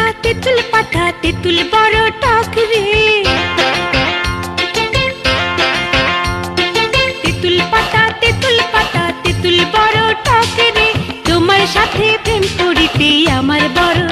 পাতা তেঁতুল পাতা তেঁতুল বড় টক রে। তেঁতুল পাতা তেঁতুল পাতা তেঁতুল বড় টক রে। তোমার সাথে প্রেম করিতে আমার বড়